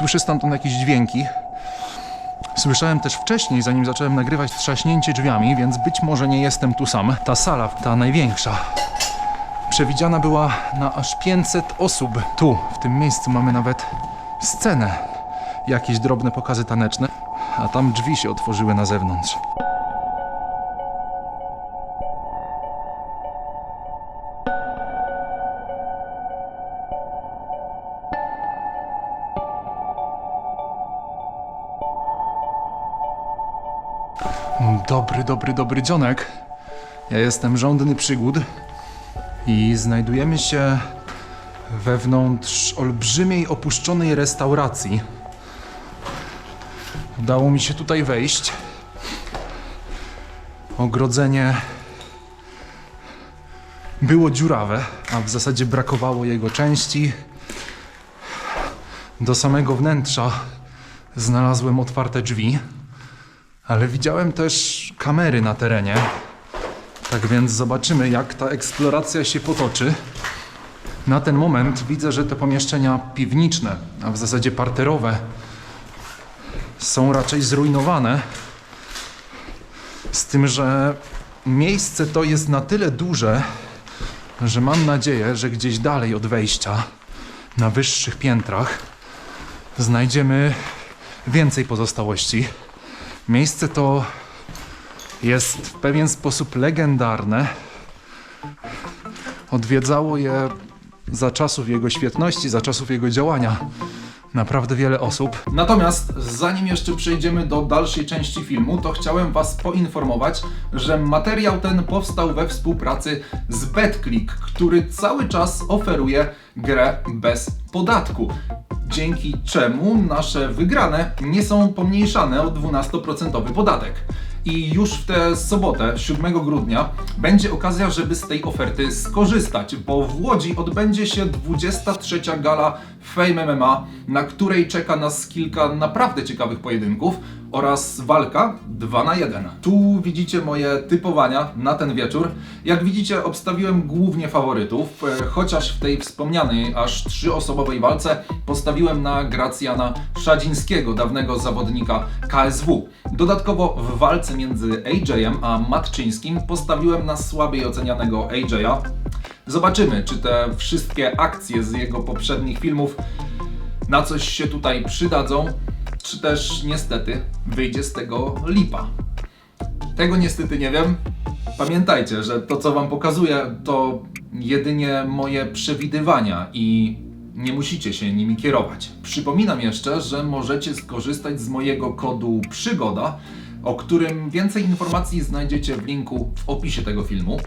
Słyszę stamtąd jakieś dźwięki. Słyszałem też wcześniej, zanim zacząłem nagrywać, trzaśnięcie drzwiami, więc być może nie jestem tu sam. Ta sala, ta największa, przewidziana była na aż 500 osób. Tu, w tym miejscu mamy nawet scenę. Jakieś drobne pokazy taneczne, a tam drzwi się otworzyły na zewnątrz. Dobry, dobry, dobry dzionek. Ja jestem żądny przygód i znajdujemy się wewnątrz olbrzymiej opuszczonej restauracji. Udało mi się tutaj wejść. Ogrodzenie było dziurawe, a w zasadzie brakowało jego części. Do samego wnętrza znalazłem otwarte drzwi. Ale widziałem też kamery na terenie. Tak więc zobaczymy, jak ta eksploracja się potoczy. Na ten moment widzę, że te pomieszczenia piwniczne, a w zasadzie parterowe, są raczej zrujnowane. Z tym, że miejsce to jest na tyle duże, że mam nadzieję, że gdzieś dalej od wejścia, na wyższych piętrach, znajdziemy więcej pozostałości. Miejsce to jest w pewien sposób legendarne. Odwiedzało je za czasów jego świetności, za czasów jego działania naprawdę wiele osób. Natomiast zanim jeszcze przejdziemy do dalszej części filmu, to chciałem Was poinformować, że materiał ten powstał we współpracy z BetClick, który cały czas oferuje grę bez podatku. Dzięki czemu nasze wygrane nie są pomniejszane o 12% podatek. I już w tę sobotę, 7 grudnia, będzie okazja, żeby z tej oferty skorzystać, bo w Łodzi odbędzie się 23. gala Fame MMA, na której czeka nas kilka naprawdę ciekawych pojedynków oraz walka 2 na 1. Tu widzicie moje typowania na ten wieczór. Jak widzicie, obstawiłem głównie faworytów, e, chociaż w tej wspomnianej aż trzyosobowej walce postawiłem na Gracjana Szadzińskiego, dawnego zawodnika KSW. Dodatkowo w walce między AJ-em a Matczyńskim postawiłem na słabiej ocenianego AJ-a. Zobaczymy, czy te wszystkie akcje z jego poprzednich filmów na coś się tutaj przydadzą, czy też niestety wyjdzie z tego lipa. Tego niestety nie wiem. Pamiętajcie, że to co wam pokazuję to jedynie moje przewidywania i nie musicie się nimi kierować. Przypominam jeszcze, że możecie skorzystać z mojego kodu przygoda, o którym więcej informacji znajdziecie w linku w opisie tego filmu.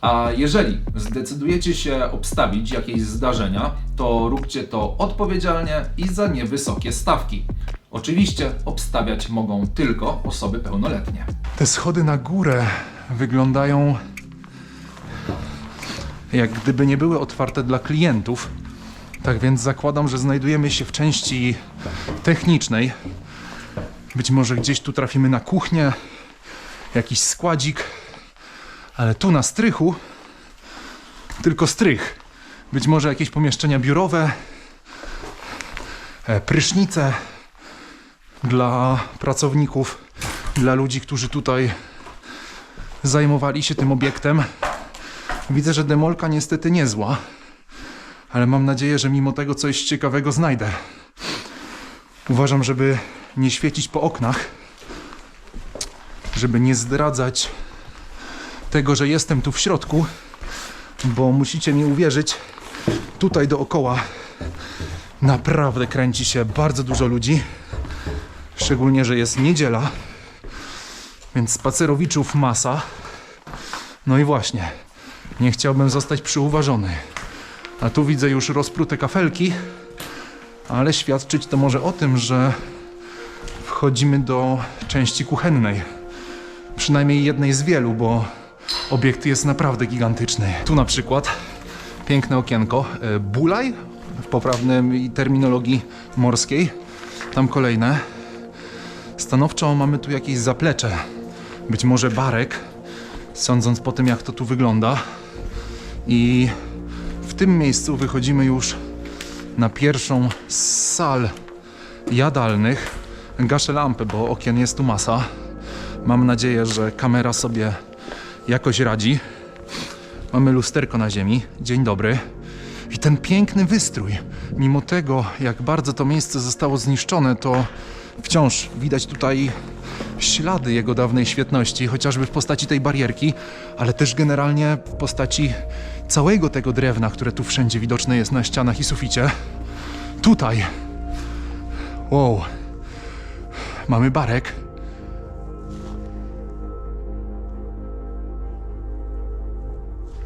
A jeżeli zdecydujecie się obstawić jakieś zdarzenia, to róbcie to odpowiedzialnie i za niewysokie stawki. Oczywiście obstawiać mogą tylko osoby pełnoletnie. Te schody na górę wyglądają jak gdyby nie były otwarte dla klientów. Tak więc zakładam, że znajdujemy się w części technicznej. Być może gdzieś tu trafimy na kuchnię, jakiś składzik, ale tu na strychu tylko strych. Być może jakieś pomieszczenia biurowe, e, prysznice dla pracowników, dla ludzi, którzy tutaj zajmowali się tym obiektem. Widzę, że demolka niestety niezła, ale mam nadzieję, że mimo tego coś ciekawego znajdę. Uważam, żeby nie świecić po oknach, żeby nie zdradzać tego, że jestem tu w środku, bo musicie mi uwierzyć, tutaj dookoła naprawdę kręci się bardzo dużo ludzi. Szczególnie, że jest niedziela, więc spacerowiczów masa. No i właśnie, nie chciałbym zostać przyuważony. A tu widzę już rozprute kafelki, ale świadczyć to może o tym, że wchodzimy do części kuchennej. Przynajmniej jednej z wielu, bo obiekt jest naprawdę gigantyczny. Tu na przykład piękne okienko. e, Bulaj w poprawnej terminologii morskiej. Tam kolejne. Stanowczo mamy tu jakieś zaplecze. Być może barek, sądząc po tym, jak to tu wygląda. I w tym miejscu wychodzimy już na pierwszą z sal jadalnych. Gaszę lampy, bo okien jest tu masa. Mam nadzieję, że kamera sobie jakoś radzi. Mamy lusterko na ziemi. Dzień dobry. I ten piękny wystrój. Mimo tego, jak bardzo to miejsce zostało zniszczone, to wciąż widać tutaj ślady jego dawnej świetności, chociażby w postaci tej barierki, ale też generalnie w postaci całego tego drewna, które tu wszędzie widoczne jest na ścianach i suficie. Tutaj. Wow. Mamy barek.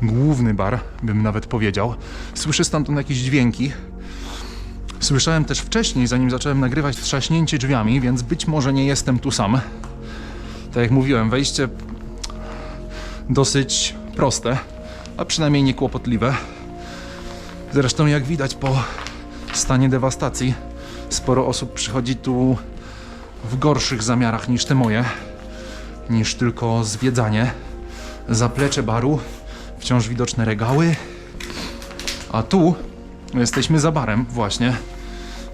Główny bar, bym nawet powiedział. Słyszę stamtąd jakieś dźwięki. Słyszałem też wcześniej, zanim zacząłem nagrywać, trzaśnięcie drzwiami, więc być może nie jestem tu sam. Tak jak mówiłem, wejście dosyć proste, a przynajmniej niekłopotliwe. Zresztą, jak widać po stanie dewastacji, sporo osób przychodzi tu w gorszych zamiarach niż te moje, niż tylko zwiedzanie. Zaplecze baru, wciąż widoczne regały, a tu jesteśmy za barem właśnie.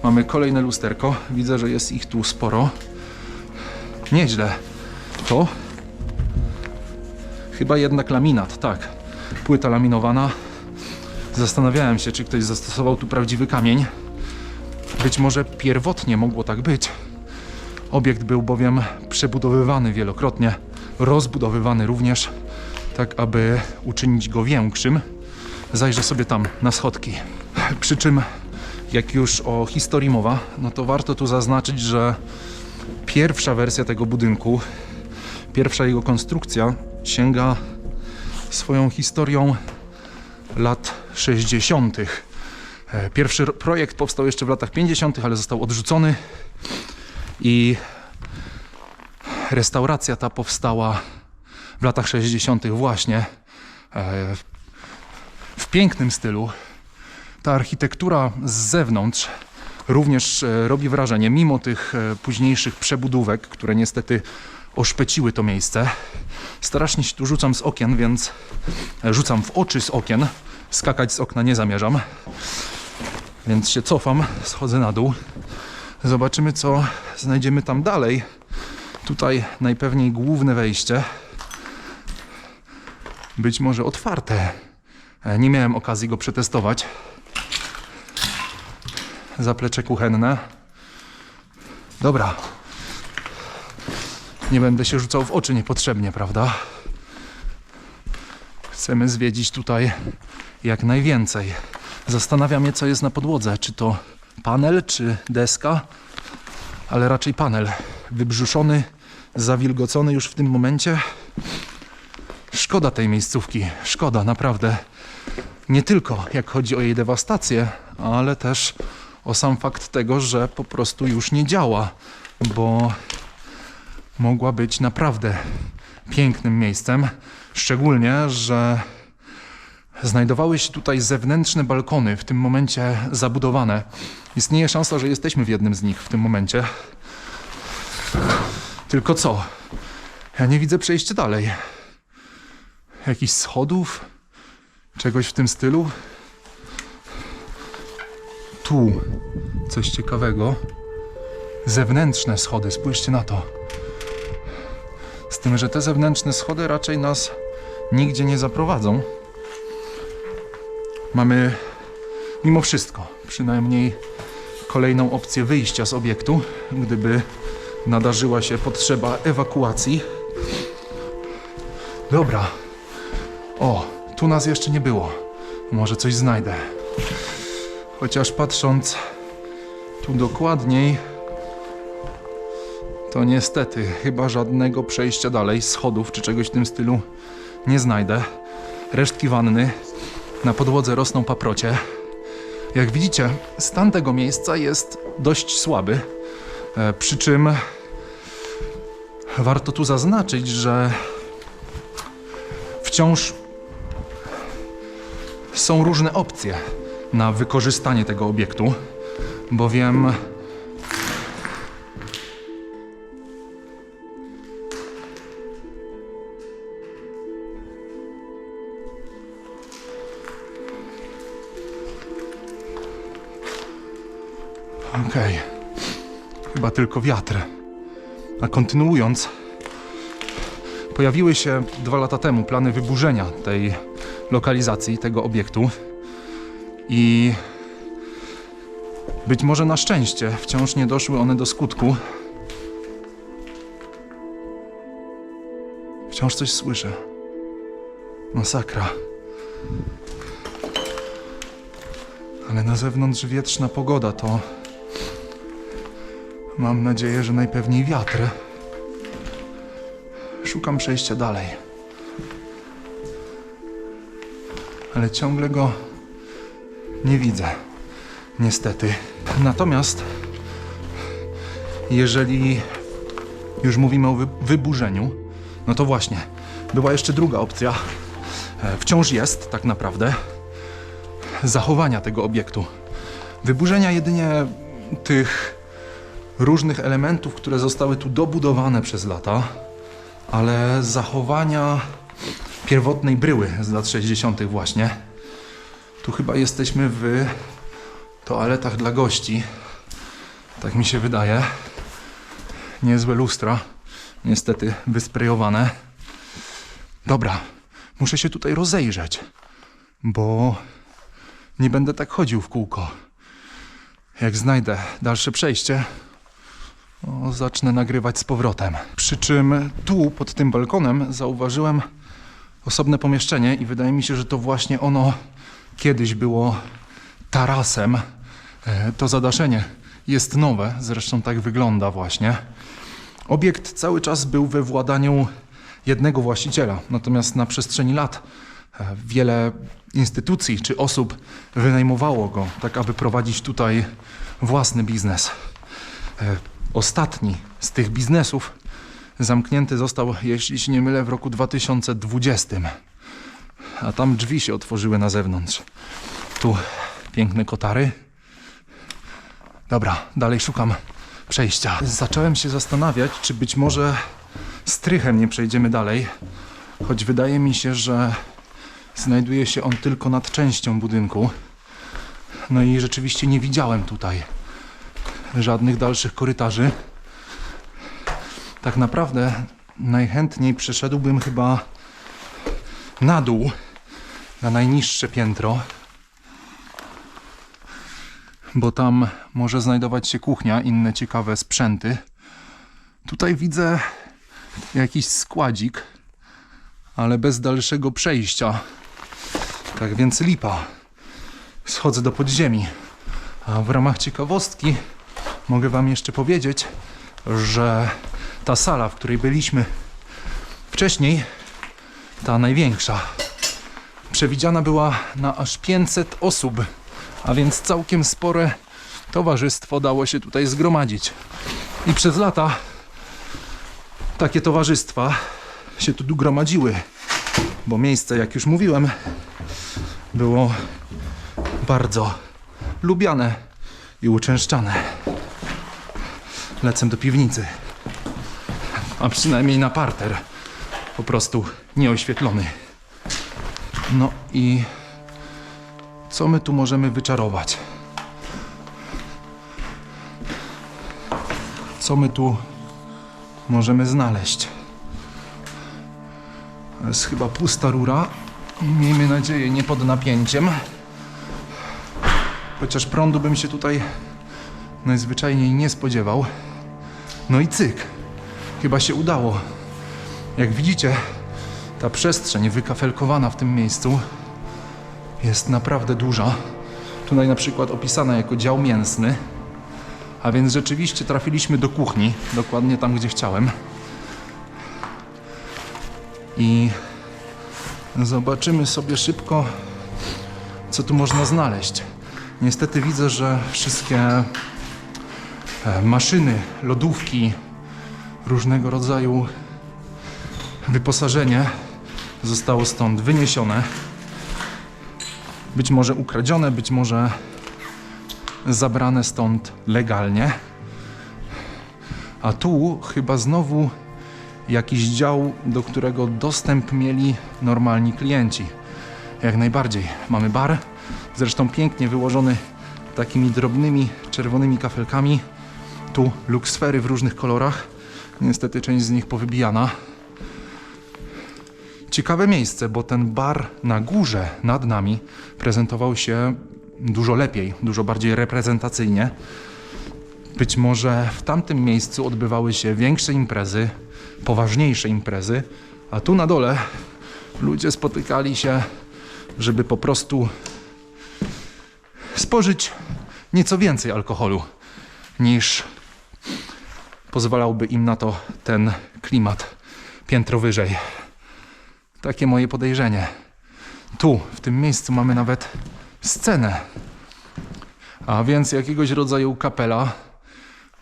Mamy kolejne lusterko. Widzę, że jest ich tu sporo. Nieźle. To chyba jednak laminat, tak. Płyta laminowana. Zastanawiałem się, czy ktoś zastosował tu prawdziwy kamień. Być może pierwotnie mogło tak być. Obiekt był bowiem przebudowywany wielokrotnie, rozbudowywany również, tak aby uczynić go większym. Zajrzę sobie tam na schodki. Przy czym, jak już o historii mowa, no to warto tu zaznaczyć, że pierwsza wersja tego budynku, pierwsza jego konstrukcja sięga swoją historią lat 60. E, Pierwszy ro- projekt powstał jeszcze w latach 50., ale został odrzucony i restauracja ta powstała w latach 60. właśnie e, w pięknym stylu. Ta architektura z zewnątrz również e, robi wrażenie, mimo tych e, późniejszych przebudówek, które niestety oszpeciły to miejsce. Strasznie się tu rzucam z okien, więc e, rzucam w oczy z okien. Skakać z okna nie zamierzam. Więc się cofam, schodzę na dół. Zobaczymy, co znajdziemy tam dalej. Tutaj najpewniej główne wejście. Być może otwarte. Nie miałem okazji go przetestować. Zaplecze kuchenne. Dobra. Nie będę się rzucał w oczy niepotrzebnie, prawda? Chcemy zwiedzić tutaj jak najwięcej. Zastanawia mnie, co jest na podłodze. Czy to panel, czy deska? Ale raczej panel. Wybrzuszony, zawilgocony już w tym momencie. Szkoda tej miejscówki. Szkoda, naprawdę. Nie tylko jak chodzi o jej dewastację, ale też o sam fakt tego, że po prostu już nie działa, bo mogła być naprawdę pięknym miejscem. Szczególnie, że znajdowały się tutaj zewnętrzne balkony, w tym momencie zabudowane. Istnieje szansa, że jesteśmy w jednym z nich w tym momencie. Tylko co? Ja nie widzę przejścia dalej. Jakichś schodów? Czegoś w tym stylu? Tu coś ciekawego. Zewnętrzne schody, spójrzcie na to. Z tym, że te zewnętrzne schody raczej nas nigdzie nie zaprowadzą. Mamy mimo wszystko przynajmniej kolejną opcję wyjścia z obiektu, gdyby nadarzyła się potrzeba ewakuacji. Dobra. O, tu nas jeszcze nie było. Może coś znajdę. Chociaż patrząc tu dokładniej, to niestety chyba żadnego przejścia dalej, schodów czy czegoś w tym stylu nie znajdę. Resztki wanny, na podłodze rosną paprocie. Jak widzicie, stan tego miejsca jest dość słaby. E, przy czym warto tu zaznaczyć, że wciąż są różne opcje na wykorzystanie tego obiektu, bowiem Okej. chyba tylko wiatr. A kontynuując, pojawiły się dwa lata temu plany wyburzenia tej lokalizacji, tego obiektu. I być może na szczęście wciąż nie doszły one do skutku. Wciąż coś słyszę. Masakra. Ale na zewnątrz wietrzna pogoda to. Mam nadzieję, że najpewniej wiatr. Szukam przejścia dalej. Ale ciągle go nie widzę. Niestety. Natomiast jeżeli już mówimy o wy- wyburzeniu, no to właśnie, była jeszcze druga opcja. E, Wciąż jest, tak naprawdę, zachowania tego obiektu. Wyburzenia jedynie tych różnych elementów, które zostały tu dobudowane przez lata, ale zachowania pierwotnej bryły z lat 60. właśnie. Tu chyba jesteśmy w toaletach dla gości. Tak mi się wydaje. Niezłe lustra. Niestety wysprejowane. Dobra, muszę się tutaj rozejrzeć, bo nie będę tak chodził w kółko. Jak znajdę dalsze przejście, o, zacznę nagrywać z powrotem. Przy czym tu, pod tym balkonem, zauważyłem osobne pomieszczenie i wydaje mi się, że to właśnie ono kiedyś było tarasem. E, To zadaszenie jest nowe, zresztą tak wygląda właśnie. Obiekt cały czas był we władaniu jednego właściciela, natomiast na przestrzeni lat e, wiele instytucji czy osób wynajmowało go, tak aby prowadzić tutaj własny biznes. E, Ostatni z tych biznesów zamknięty został, jeśli się nie mylę, w roku 2020. A tam drzwi się otworzyły na zewnątrz. Tu piękne kotary. Dobra, dalej szukam przejścia. Zacząłem się zastanawiać, czy być może strychem nie przejdziemy dalej, choć wydaje mi się, że znajduje się on tylko nad częścią budynku. No i rzeczywiście nie widziałem tutaj żadnych dalszych korytarzy. Tak naprawdę najchętniej przeszedłbym chyba na dół, na najniższe piętro, bo tam może znajdować się kuchnia, inne ciekawe sprzęty. Tutaj widzę jakiś składzik, ale bez dalszego przejścia. Tak więc lipa. Schodzę do podziemi. A w ramach ciekawostki mogę Wam jeszcze powiedzieć, że ta sala, w której byliśmy wcześniej, ta największa, przewidziana była na aż 500 osób, a więc całkiem spore towarzystwo dało się tutaj zgromadzić. I przez lata takie towarzystwa się tu gromadziły, bo miejsce, jak już mówiłem, było bardzo lubiane i uczęszczane. Lecę do piwnicy, a przynajmniej na parter, po prostu nieoświetlony. No i co my tu możemy wyczarować? Co my tu możemy znaleźć? To jest chyba pusta rura. Miejmy nadzieję, nie pod napięciem. Chociaż prądu bym się tutaj najzwyczajniej nie spodziewał. No i cyk. Chyba się udało. Jak widzicie, ta przestrzeń wykafelkowana w tym miejscu jest naprawdę duża. Tutaj na przykład opisana jako dział mięsny. A więc rzeczywiście trafiliśmy do kuchni, dokładnie tam, gdzie chciałem. I zobaczymy sobie szybko, co tu można znaleźć. Niestety widzę, że wszystkie e, maszyny, lodówki, różnego rodzaju wyposażenie zostało stąd wyniesione. Być może ukradzione, być może zabrane stąd legalnie. A tu chyba znowu jakiś dział, do którego dostęp mieli normalni klienci. Jak najbardziej. Mamy bar, zresztą pięknie wyłożony takimi drobnymi czerwonymi kafelkami. Tu luksfery w różnych kolorach. Niestety część z nich powybijana. Ciekawe miejsce, bo ten bar na górze nad nami prezentował się dużo lepiej, dużo bardziej reprezentacyjnie. Być może w tamtym miejscu odbywały się większe imprezy, poważniejsze imprezy, a tu na dole ludzie spotykali się, żeby po prostu spożyć nieco więcej alkoholu niż pozwalałby im na to ten klimat piętro wyżej. Takie moje podejrzenie. Tu, w tym miejscu mamy nawet scenę. A więc jakiegoś rodzaju kapela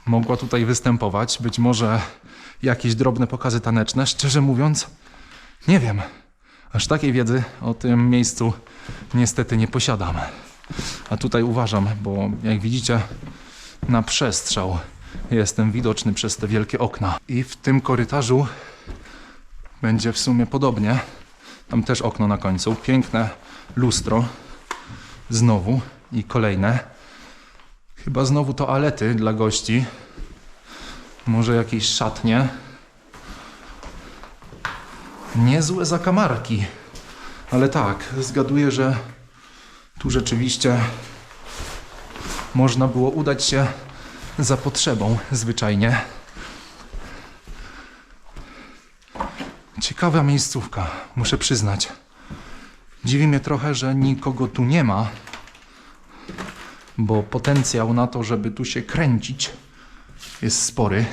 mogła tutaj występować. Być może jakieś drobne pokazy taneczne. Szczerze mówiąc, nie wiem. Aż takiej wiedzy o tym miejscu niestety nie posiadam. A tutaj uważam, bo jak widzicie, na przestrzał jestem widoczny przez te wielkie okna. I w tym korytarzu będzie w sumie podobnie. Tam też okno na końcu. Piękne lustro. Znowu i kolejne. Chyba znowu toalety dla gości. Może jakieś szatnie. Niezłe zakamarki. Ale tak, zgaduję, że tu rzeczywiście można było udać się za potrzebą zwyczajnie. Ciekawa miejscówka, muszę przyznać. Dziwi mnie trochę, że nikogo tu nie ma, bo potencjał na to, żeby tu się kręcić, jest spory.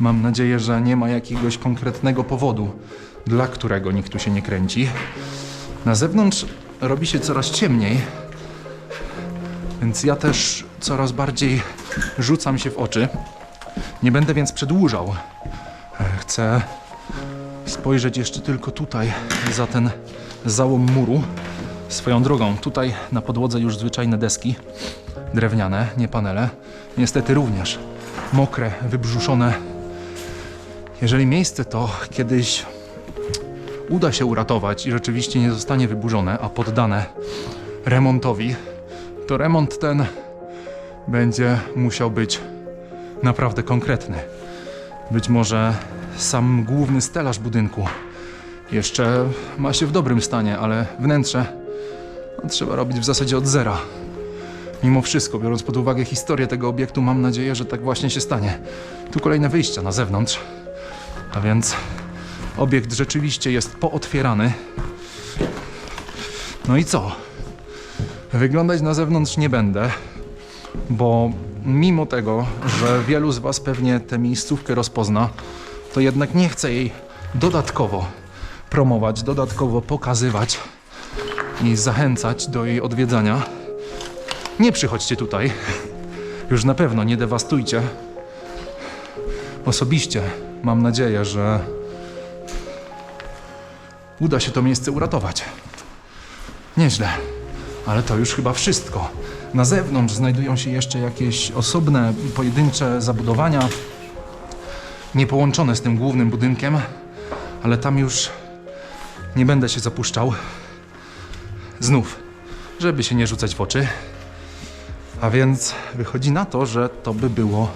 Mam nadzieję, że nie ma jakiegoś konkretnego powodu, dla którego nikt tu się nie kręci. Na zewnątrz robi się coraz ciemniej, więc ja też coraz bardziej rzucam się w oczy. Nie będę więc przedłużał. E, Chcę spojrzeć jeszcze tylko tutaj, za ten załom muru. Swoją drogą, tutaj na podłodze już zwyczajne deski, drewniane, nie panele. Niestety również mokre, wybrzuszone. Jeżeli miejsce to kiedyś uda się uratować i rzeczywiście nie zostanie wyburzone, a poddane remontowi, to remont ten będzie musiał być naprawdę konkretny. Być może sam główny stelaż budynku jeszcze ma się w dobrym stanie, ale wnętrze no, trzeba robić w zasadzie od zera. Mimo wszystko, biorąc pod uwagę historię tego obiektu, mam nadzieję, że tak właśnie się stanie. Tu kolejne wyjścia na zewnątrz. A więc obiekt rzeczywiście jest pootwierany. No i co? Wyglądać na zewnątrz nie będę, bo mimo tego, że wielu z Was pewnie tę miejscówkę rozpozna, to jednak nie chcę jej dodatkowo promować, dodatkowo pokazywać i zachęcać do jej odwiedzania. Nie przychodźcie tutaj. Już na pewno nie dewastujcie. Osobiście mam nadzieję, że uda się to miejsce uratować. Nieźle, ale to już chyba wszystko. Na zewnątrz znajdują się jeszcze jakieś osobne, pojedyncze zabudowania, niepołączone z tym głównym budynkiem, ale tam już nie będę się zapuszczał. Znów, żeby się nie rzucać w oczy. A więc wychodzi na to, że to by było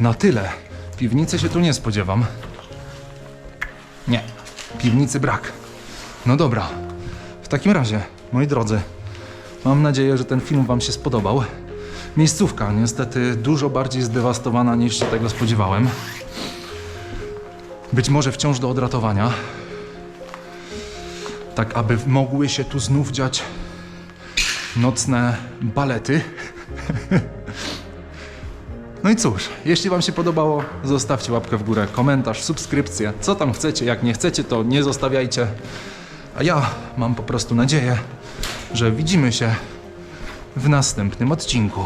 na tyle. Piwnicy się tu nie spodziewam. Nie, piwnicy brak. No dobra, w takim razie, moi drodzy, mam nadzieję, że ten film Wam się spodobał. Miejscówka niestety dużo bardziej zdewastowana niż się tego spodziewałem. Być może wciąż do odratowania. Tak, aby mogły się tu znów dziać nocne balety. No i cóż, jeśli Wam się podobało, zostawcie łapkę w górę, komentarz, subskrypcję. Co tam chcecie, jak nie chcecie, to nie zostawiajcie. A ja mam po prostu nadzieję, że widzimy się w następnym odcinku.